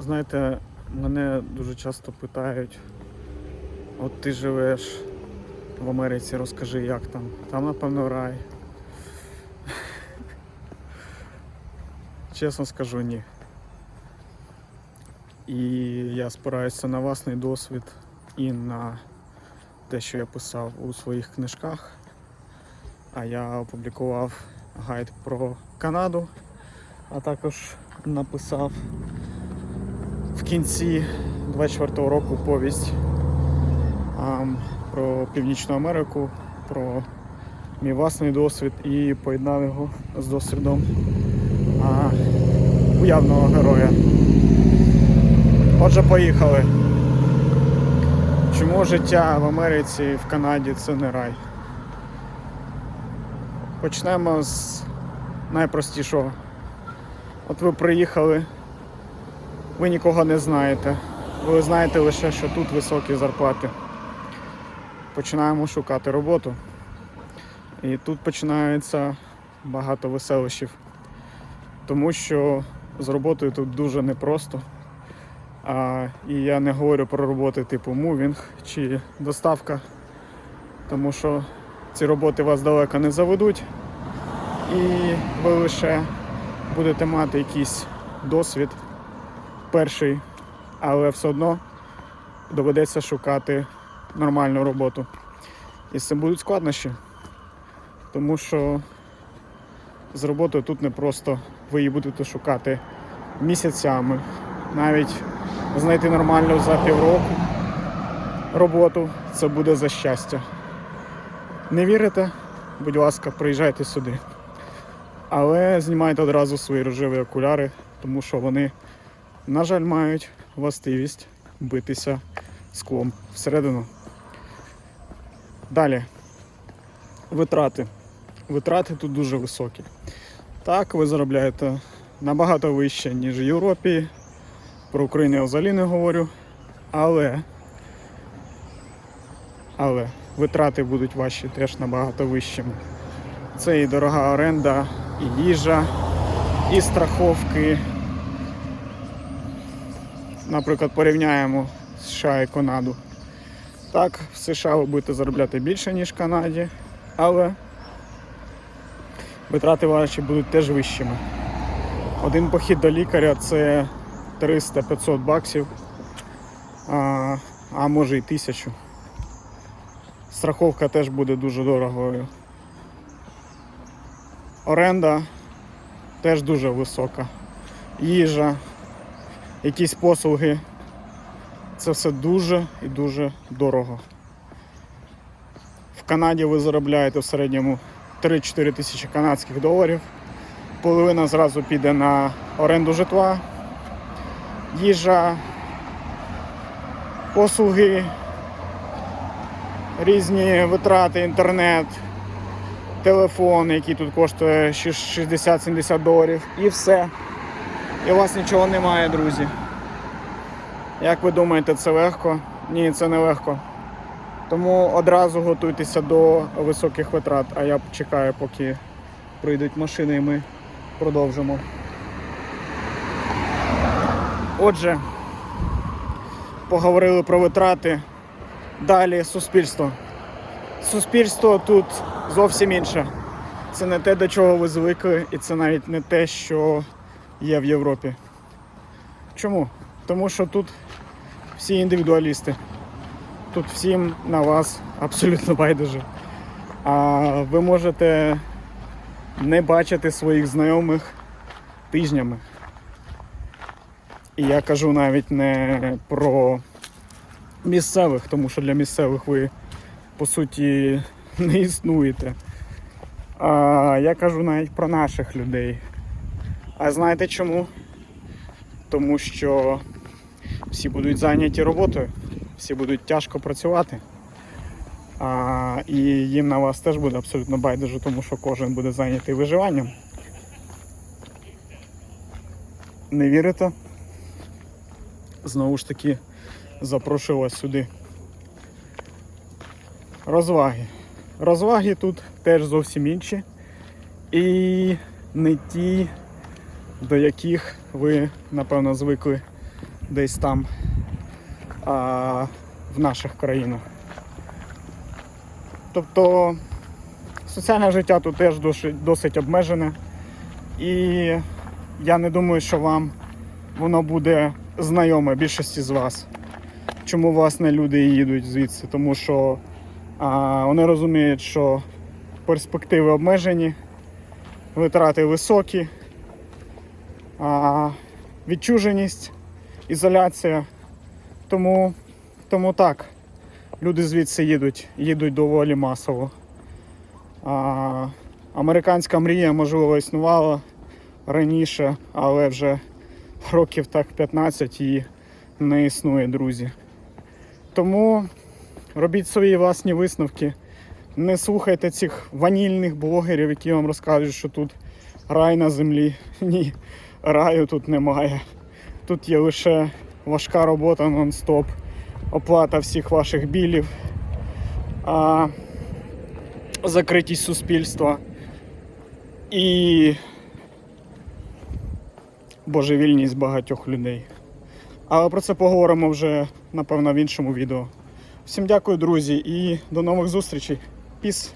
Знаєте, мене дуже часто питають, от ти живеш в Америці, розкажи, як там. Там, напевно, рай. Чесно скажу, ні. І я спираюся на власний досвід і на те, що я писав у своїх книжках. А я опублікував гайд про Канаду, а також написав в кінці 24-го року повість ам, про Північну Америку, про мій власний досвід і поєднав його з досвідом а, уявного героя. Отже, поїхали. Чому життя в Америці і в Канаді це не рай? Почнемо з найпростішого. От ви приїхали, ви нікого не знаєте. Ви знаєте лише, що тут високі зарплати. Починаємо шукати роботу. І тут починається багато веселощів. Тому що з роботою тут дуже непросто. А, і я не говорю про роботи типу мувінг чи доставка, тому що ці роботи вас далеко не заведуть, і ви лише будете мати якийсь досвід перший, але все одно доведеться шукати нормальну роботу. І з цим будуть складнощі, тому що з роботою тут не просто ви її будете шукати місяцями, навіть знайти нормальну за півроку роботу це буде за щастя. Не вірите? Будь ласка, приїжджайте сюди. Але знімайте одразу свої рожеві окуляри, тому що вони, на жаль, мають властивість битися склом всередину. Далі. Витрати. Витрати тут дуже високі. Так, ви заробляєте набагато вище, ніж в Європі. Про Україну я взагалі не говорю. Але, але витрати будуть ваші теж набагато вищими. Це і дорога оренда, і їжа, і страховки. Наприклад, порівняємо США і Канаду. Так, в США ви будете заробляти більше, ніж в Канаді, але витрати ваші будуть теж вищими. Один похід до лікаря це 300-500 баксів, а, а може і тисячу. Страховка теж буде дуже дорогою. Оренда теж дуже висока. Їжа, якісь послуги. Це все дуже і дуже дорого. В Канаді ви заробляєте в середньому 3-4 тисячі канадських доларів. Половина зразу піде на оренду житла, їжа, послуги, різні витрати, інтернет, телефон, який тут коштує 60-70 доларів, і все. І у вас нічого немає, друзі. Як ви думаєте, це легко? Ні, це не легко. Тому одразу готуйтеся до високих витрат, а я чекаю, поки прийдуть машини і ми продовжимо. Отже, поговорили про витрати. Далі суспільство. Суспільство тут зовсім інше. Це не те, до чого ви звикли, і це навіть не те, що є в Європі. Чому? Тому що тут всі індивідуалісти. Тут всім на вас абсолютно байдуже. А ви можете не бачити своїх знайомих тижнями. І я кажу навіть не про місцевих, тому що для місцевих ви по суті не існуєте. А я кажу навіть про наших людей. А знаєте чому? Тому що всі будуть зайняті роботою, всі будуть тяжко працювати. А, і їм на вас теж буде абсолютно байдуже, тому що кожен буде зайнятий виживанням. Не вірите? Знову ж таки, запрошую вас сюди. Розваги. Розваги тут теж зовсім інші. І не ті, до яких ви, напевно, звикли десь там а, в наших країнах. Тобто соціальне життя тут теж досить, обмежене. І я не думаю, що вам воно буде знайоме більшості з вас. Чому власне люди їдуть звідси? Тому що а, вони розуміють, що перспективи обмежені, витрати високі, відчуженість, ізоляція. Тому, тому так, люди звідси їдуть, їдуть доволі масово. А, американська мрія, можливо, існувала раніше, але вже років так 15 її не існує, друзі. Тому робіть свої власні висновки. Не слухайте цих ванільних блогерів, які вам розкажуть, що тут рай на землі. Ні, раю тут немає. Тут є лише важка робота нон-стоп, оплата всіх ваших білів, а, закритість суспільства і божевільність багатьох людей. Але про це поговоримо вже, напевно, в іншому відео. Всім дякую, друзі, і до нових зустрічей. Піс!